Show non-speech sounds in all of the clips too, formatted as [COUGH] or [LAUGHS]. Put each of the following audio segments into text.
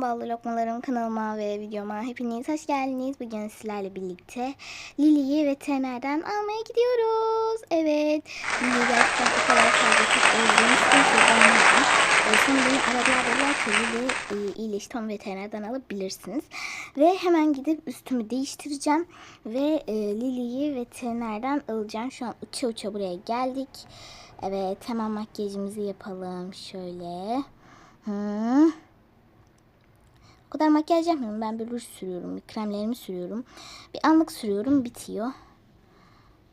Ballı lokmalarım kanalıma ve videoma hepiniz hoş geldiniz. Bugün sizlerle birlikte Lili'yi veterinerden almaya gidiyoruz. Evet. Lili'yi gerçekten o kadar fazla çok özlemiştim ki onlardan. E, beni aradılar dediler ki Lili e, iyileşti onu veterinerden alabilirsiniz. Ve hemen gidip üstümü değiştireceğim. Ve e, Lili'yi veterinerden alacağım. Şu an uça uça buraya geldik. Evet hemen makyajımızı yapalım. Şöyle. Hı. O kadar makyaj yapmıyorum. Ben bir ruj sürüyorum. Bir kremlerimi sürüyorum. Bir anlık sürüyorum. Bitiyor.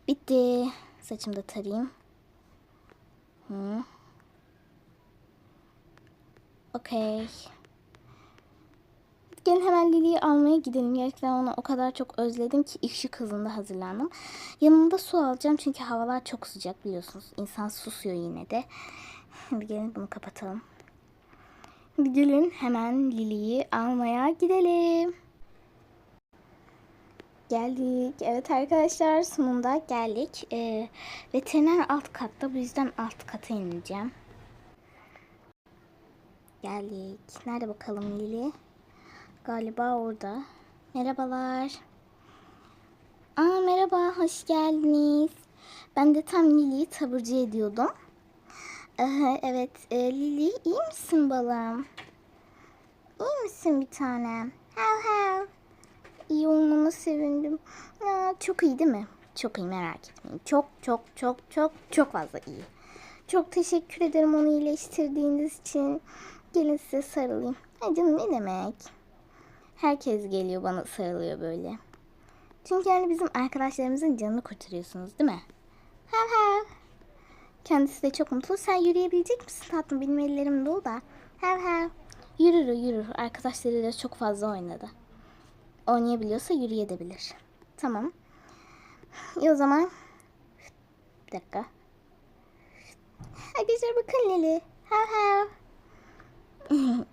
Bitti. Saçımı da tarayayım. Hı. Okey. Gelin hemen Lili'yi almaya gidelim. Gerçekten onu o kadar çok özledim ki ışık hızında hazırlandım. Yanımda su alacağım çünkü havalar çok sıcak biliyorsunuz. İnsan susuyor yine de. Gelin bunu kapatalım. Gelin hemen Lili'yi almaya gidelim. Geldik. Evet arkadaşlar sonunda geldik. Ee, veteriner alt katta. Bu yüzden alt kata ineceğim. Geldik. Nerede bakalım Lili? Galiba orada. Merhabalar. Aa merhaba, hoş geldiniz. Ben de tam Lili'yi taburcu ediyordum. Evet, e, Lili iyi misin balım? İyi misin bir tanem? Hav hav. İyi olmana sevindim. Ya, çok iyi değil mi? Çok iyi merak etmeyin. Çok çok çok çok çok fazla iyi. Çok teşekkür ederim onu iyileştirdiğiniz için. Gelin size sarılayım. Ay canım ne demek? Herkes geliyor bana sarılıyor böyle. Çünkü yani bizim arkadaşlarımızın canını kurtarıyorsunuz değil mi? Hav hav. Kendisi de çok mutlu. Sen yürüyebilecek misin tatlım? Benim ellerim dolu da. Hav hav. Yürür yürür. Arkadaşlarıyla çok fazla oynadı. Oynayabiliyorsa yürüyebilir. Tamam. İyi o zaman. Bir dakika. Arkadaşlar bakın Lili. Hav hav. [LAUGHS]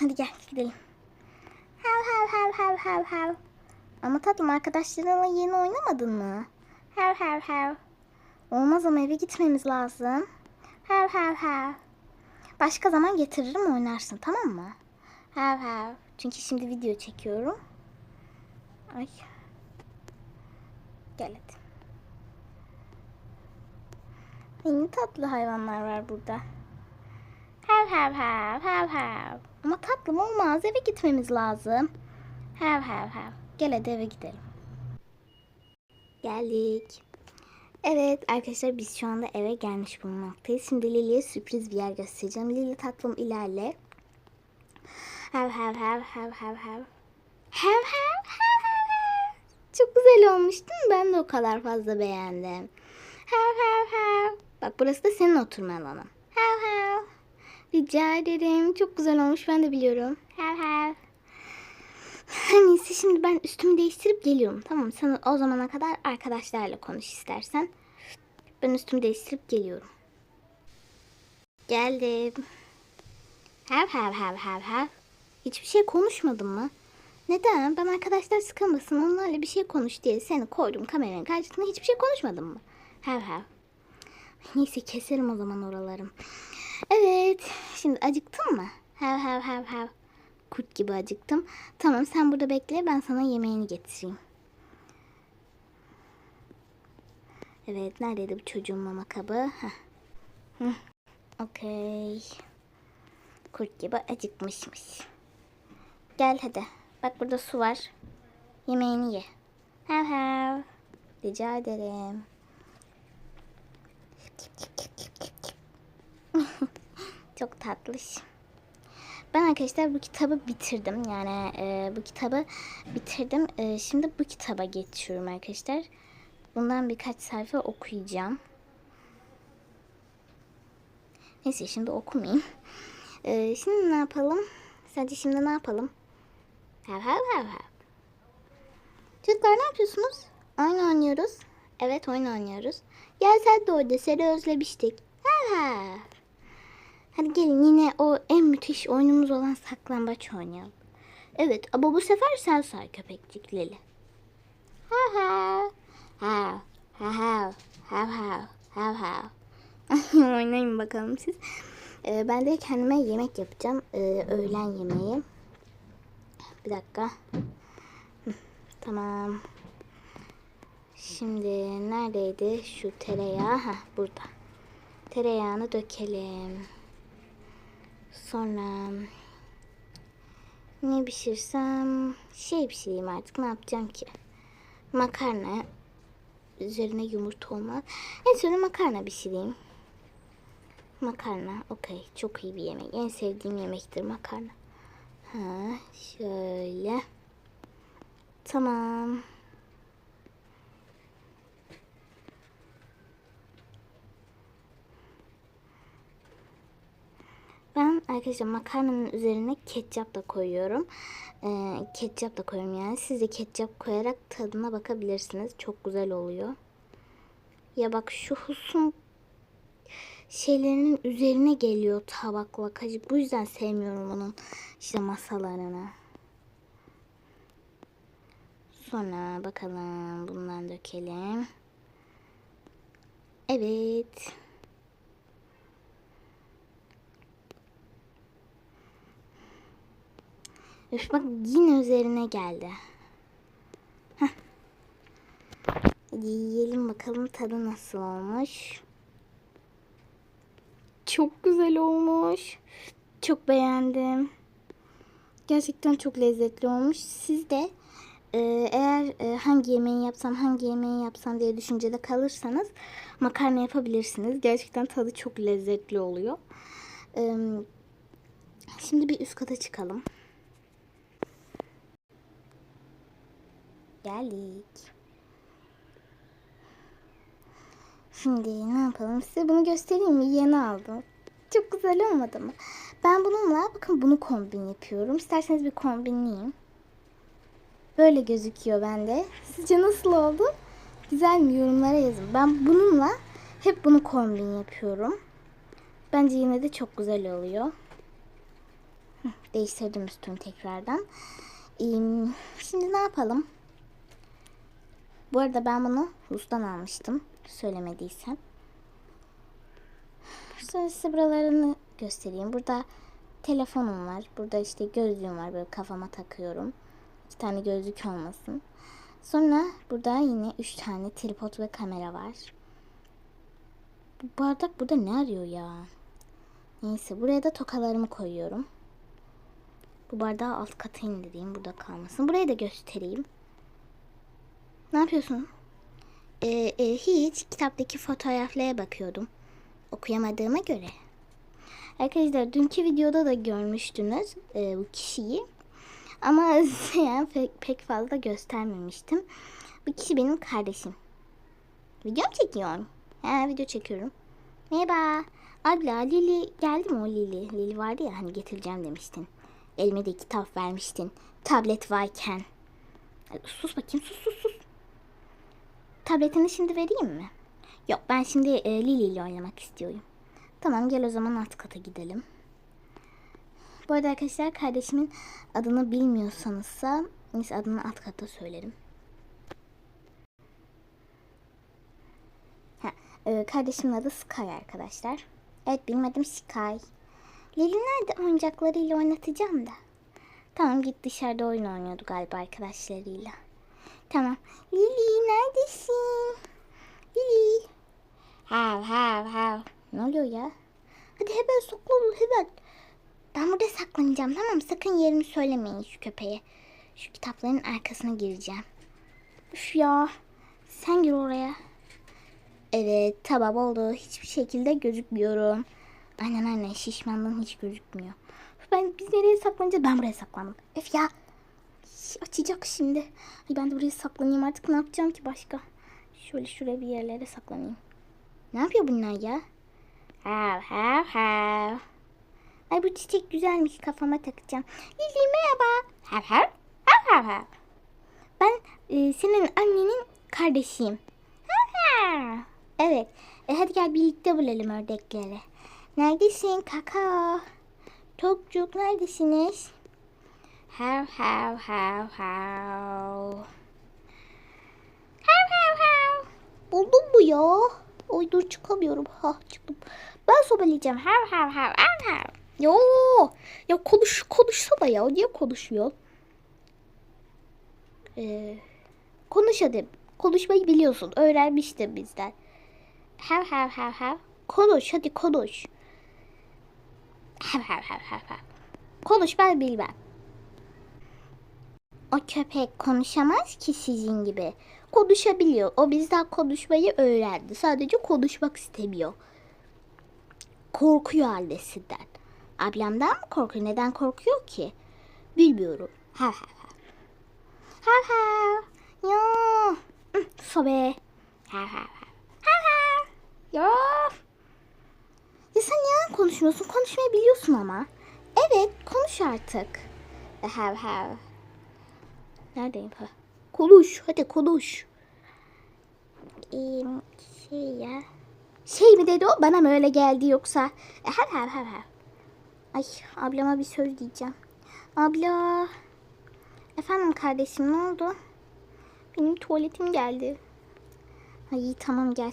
Hadi gel gidelim. Hav hav hav hav hav hav. Ama tatlım arkadaşlarınla yeni oynamadın mı? Hav hav hav. Olmaz ama eve gitmemiz lazım. Hav hav hav. Başka zaman getiririm oynarsın tamam mı? Hav hav. Çünkü şimdi video çekiyorum. Ay. Gel hadi. Ay, tatlı hayvanlar var burada. Hav hav hav hav hav. Ama tatlım olmaz eve gitmemiz lazım. Hav hav hav. Gel hadi eve gidelim. Geldik. Evet arkadaşlar biz şu anda eve gelmiş bulunmaktayız. Şimdi Lili'ye sürpriz bir yer göstereceğim. Lili tatlım ilerle. Hav hav hav hav hav hav. Hav hav hav hav. Çok güzel olmuş değil mi? Ben de o kadar fazla beğendim. Hav hav hav. Bak burası da senin oturma alanın. Hav hav. Rica ederim. Çok güzel olmuş. Ben de biliyorum. Hav hav. Neyse şimdi ben üstümü değiştirip geliyorum. Tamam sen o zamana kadar arkadaşlarla konuş istersen. Ben üstümü değiştirip geliyorum. Geldim. Hav hav hav hav hav. Hiçbir şey konuşmadın mı? Neden? Ben arkadaşlar sıkılmasın onlarla bir şey konuş diye seni koydum kameranın karşısına hiçbir şey konuşmadın mı? Hav hav. Neyse keserim o zaman oralarım. Evet. Şimdi acıktın mı? Hav hav hav hav. Kurt gibi acıktım. Tamam sen burada bekle ben sana yemeğini getireyim. Evet neredeydi bu çocuğun mama kabı? Okey. Kurt gibi acıkmışmış. Gel hadi. Bak burada su var. Yemeğini ye. Hav hav. Rica ederim. [LAUGHS] Çok tatlış. Ben arkadaşlar bu kitabı bitirdim. Yani e, bu kitabı bitirdim. E, şimdi bu kitaba geçiyorum arkadaşlar. Bundan birkaç sayfa okuyacağım. Neyse şimdi okumayayım. E, şimdi ne yapalım? Sadece şimdi ne yapalım? Hav hav hav hav. Çocuklar ne yapıyorsunuz? Oyun oynuyoruz. Evet oyun oynuyoruz. Gel sen de orada seni özlemiştik. Hav hav. Hadi gelin yine o en müthiş oyunumuz olan saklambaç oynayalım. Evet ama bu sefer sen say köpekcik Lili. Ha ha. Ha ha ha ha ha ha ha. [LAUGHS] Oynayın bakalım siz. Ee, ben de kendime yemek yapacağım. Ee, öğlen yemeği. Bir dakika. Tamam. Şimdi neredeydi şu tereyağı? Ha burada. Tereyağını dökelim. Sonra ne pişirsem şey pişireyim artık ne yapacağım ki? Makarna üzerine yumurta olmaz. En sonra makarna pişireyim. Makarna okey çok iyi bir yemek. En sevdiğim yemektir makarna. Ha şöyle. Tamam. Ben arkadaşlar makarnanın üzerine ketçap da koyuyorum. Ee, ketçap da koyuyorum yani. Siz de ketçap koyarak tadına bakabilirsiniz. Çok güzel oluyor. Ya bak şu husun şeylerinin üzerine geliyor tabakla kaşık. Bu yüzden sevmiyorum onun işte masalarını. Sonra bakalım bundan dökelim. Evet. Üf bak yine üzerine geldi. Heh. Hadi yiyelim bakalım tadı nasıl olmuş. Çok güzel olmuş. Çok beğendim. Gerçekten çok lezzetli olmuş. Siz de e, eğer e, hangi yemeği yapsam hangi yemeği yapsam diye düşüncede kalırsanız makarna yapabilirsiniz. Gerçekten tadı çok lezzetli oluyor. Şimdi bir üst kata çıkalım. Geldik. Şimdi ne yapalım? Size bunu göstereyim mi? Yeni aldım. Çok güzel olmadı mı? Ben bununla bakın bunu kombin yapıyorum. İsterseniz bir kombinleyeyim. Böyle gözüküyor bende. Sizce nasıl oldu? Güzel mi? Yorumlara yazın. Ben bununla hep bunu kombin yapıyorum. Bence yine de çok güzel oluyor. Değiştirdim üstünü tekrardan. Şimdi ne yapalım? Bu arada ben bunu Rus'tan almıştım. Söylemediysem. Sonra size buralarını göstereyim. Burada telefonum var. Burada işte gözlüğüm var. Böyle kafama takıyorum. İki tane gözlük olmasın. Sonra burada yine üç tane tripod ve kamera var. Bu bardak burada ne arıyor ya? Neyse buraya da tokalarımı koyuyorum. Bu bardağı alt kata indireyim. Burada kalmasın. Burayı da göstereyim. Ne yapıyorsun? Ee, e, hiç kitaptaki fotoğraflara bakıyordum. Okuyamadığıma göre. Arkadaşlar dünkü videoda da görmüştünüz e, bu kişiyi. Ama [LAUGHS] yani pek, pek fazla göstermemiştim. Bu kişi benim kardeşim. Video mu çekiyorsun? He video çekiyorum. Merhaba. Abla Lili geldi mi o Lili? Lili vardı ya hani getireceğim demiştin. Elime de kitap vermiştin. Tablet varken. Sus bakayım sus sus sus. Tabletini şimdi vereyim mi? Yok ben şimdi e, Lili ile oynamak istiyorum. Tamam gel o zaman alt kata gidelim. Bu arada arkadaşlar kardeşimin adını bilmiyorsanızsa neyse adını alt katta söylerim. Ha, e, kardeşimin adı Sky arkadaşlar. Evet bilmedim Sky. Lili nerede oyuncaklarıyla oynatacağım da. Tamam git dışarıda oyun oynuyordu galiba arkadaşlarıyla. Tamam. Lili neredesin? Lili. Hav hav hav. Ne oluyor ya? Hadi hemen saklan hemen. Ben burada saklanacağım tamam mı? Sakın yerimi söylemeyin şu köpeğe. Şu kitapların arkasına gireceğim. Üf ya. Sen gir oraya. Evet tamam oldu. Hiçbir şekilde gözükmüyorum. Aynen aynen şişmanlığım hiç gözükmüyor. Ben biz nereye saklanacağız? Ben buraya saklandım. Öf ya. Açacak şimdi. Ay ben de buraya saklanayım artık ne yapacağım ki başka? Şöyle şuraya bir yerlere saklanayım. Ne yapıyor bunlar ya? Hav hav hav. Ay bu çiçek güzelmiş kafama takacağım. Lili merhaba. Hav hav hav hav hav. Ben e, senin annenin kardeşiyim. Ha ha. Evet. E, hadi gel birlikte bulalım ördekleri. Neredesin kaka? Tokçuk neredesiniz? Hav hav hav hav. Hav hav hav. Buldum bu ya. Oy dur çıkamıyorum. Ha çıktım. Ben sobeleyeceğim. Hav hav hav hav hav. Yo. Ya konuş konuşsana ya. Niye konuşmuyor? Ee, konuş hadi. Konuşmayı biliyorsun. Öğrenmiştin bizden. Hav hav hav hav. Konuş hadi konuş. Hav hav hav hav hav. Konuş ben bilmem. O köpek konuşamaz ki sizin gibi. Konuşabiliyor. O bizden konuşmayı öğrendi. Sadece konuşmak istemiyor. Korkuyor annesinden. Ablamdan mı korkuyor? Neden korkuyor ki? Bilmiyorum. Hav hav. Hav hav. Ya. Hı, Sobe. Hav hav hav. Hav hav. Ya. Ya sen neden konuşmuyorsun? Konuşmayı biliyorsun ama. Evet konuş artık. Hav hav. Neredeyim? Ha. Konuş. Hadi konuş. Ee, şey ya. Şey mi dedi o? Bana mı öyle geldi yoksa? E, Her her her her. Ay ablama bir söz diyeceğim. Abla. Efendim kardeşim ne oldu? Benim tuvaletim geldi. Ay tamam gel.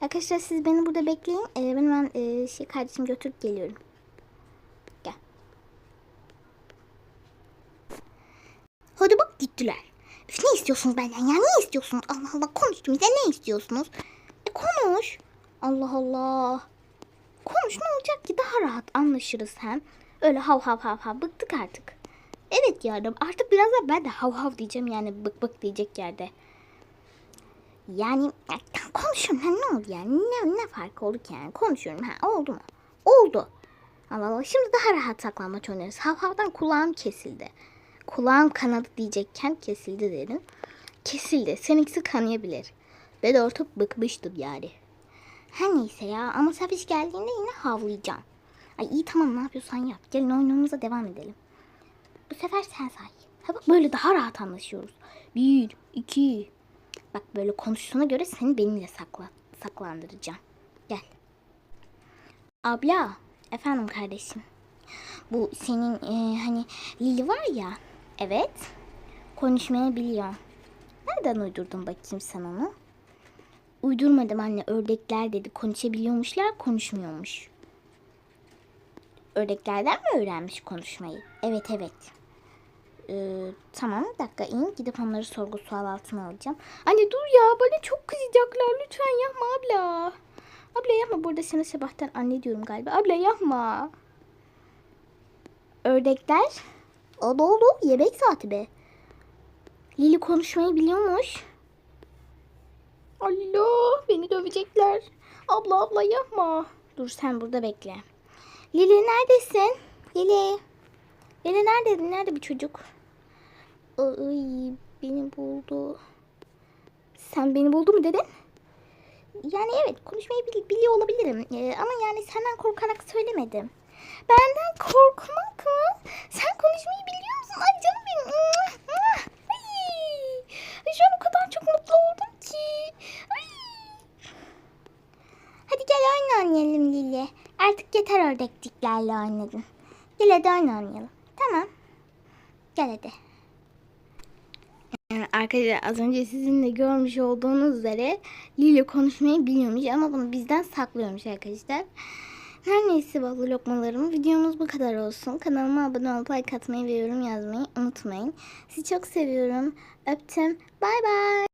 Arkadaşlar siz beni burada bekleyin. Ee, ben hemen e, şey kardeşim götürüp geliyorum. Gel. Hadi bak gittiler. Üf, ne istiyorsunuz benden ya? Ne istiyorsunuz? Allah Allah konuştum bize ne istiyorsunuz? E konuş. Allah Allah. Konuş ne olacak ki? Daha rahat anlaşırız hem. Öyle hav hav hav hav bıktık artık. Evet yardım. Artık birazdan ben de hav hav diyeceğim yani bık bık diyecek yerde. Yani ya, konuşuyorum ha ne oldu yani? Ne, ne fark oldu ki yani? Konuşuyorum ha oldu mu? Oldu. Allah Allah şimdi daha rahat saklanmaç oynarız. Hav havdan kulağım kesildi. Kulağım kanadı diyecekken kesildi dedim. Kesildi. Seninkisi kanayabilir. Ben de artık bıkmıştım yani. Her neyse ya ama Safiş geldiğinde yine havlayacağım. Ay iyi tamam ne yapıyorsan yap. Gelin oyunumuza devam edelim. Bu sefer sen say. Ha bak böyle daha rahat anlaşıyoruz. Bir, iki. Bak böyle konuştuğuna göre seni benimle sakla, saklandıracağım. Gel. Abla. Efendim kardeşim. Bu senin e, hani Lili var ya. Evet. Konuşmayı biliyor. Nereden uydurdun bakayım sen onu? Uydurmadım anne. Ördekler dedi. Konuşabiliyormuşlar, konuşmuyormuş. Ördeklerden mi öğrenmiş konuşmayı? Evet evet. Ee, tamam dakika in. Gidip onları sorgu sual altına alacağım. Anne dur ya bana çok kızacaklar. Lütfen yapma abla. Abla yapma burada sana sabahtan anne diyorum galiba. Abla yapma. Ördekler. O da oldu. Yemek saati be. Lili konuşmayı biliyormuş. Allah beni dövecekler. Abla abla yapma. Dur sen burada bekle. Lili neredesin? Lili. Lili nerede? Nerede bu çocuk? Ay beni buldu. Sen beni buldu mu dedin? Yani evet konuşmayı bili- biliyor olabilirim. Ee, ama yani senden korkarak söylemedim. Benden korkmak mı? Sen konuşmayı biliyor musun? Ay canım benim. Ay. Şu an o kadar çok mutlu oldum ki. Ay. Hadi gel oyun oynayalım Lili. Artık yeter ördekliklerle oynadın. Gel hadi oyun oynayalım. Tamam. Gel hadi. Arkadaşlar az önce sizin de görmüş olduğunuz üzere Lili konuşmayı biliyormuş ama bunu bizden saklıyormuş arkadaşlar. Her neyse ballı lokmalarım videomuz bu kadar olsun. Kanalıma abone olup like atmayı ve yorum yazmayı unutmayın. Sizi çok seviyorum. Öptüm. Bay bay.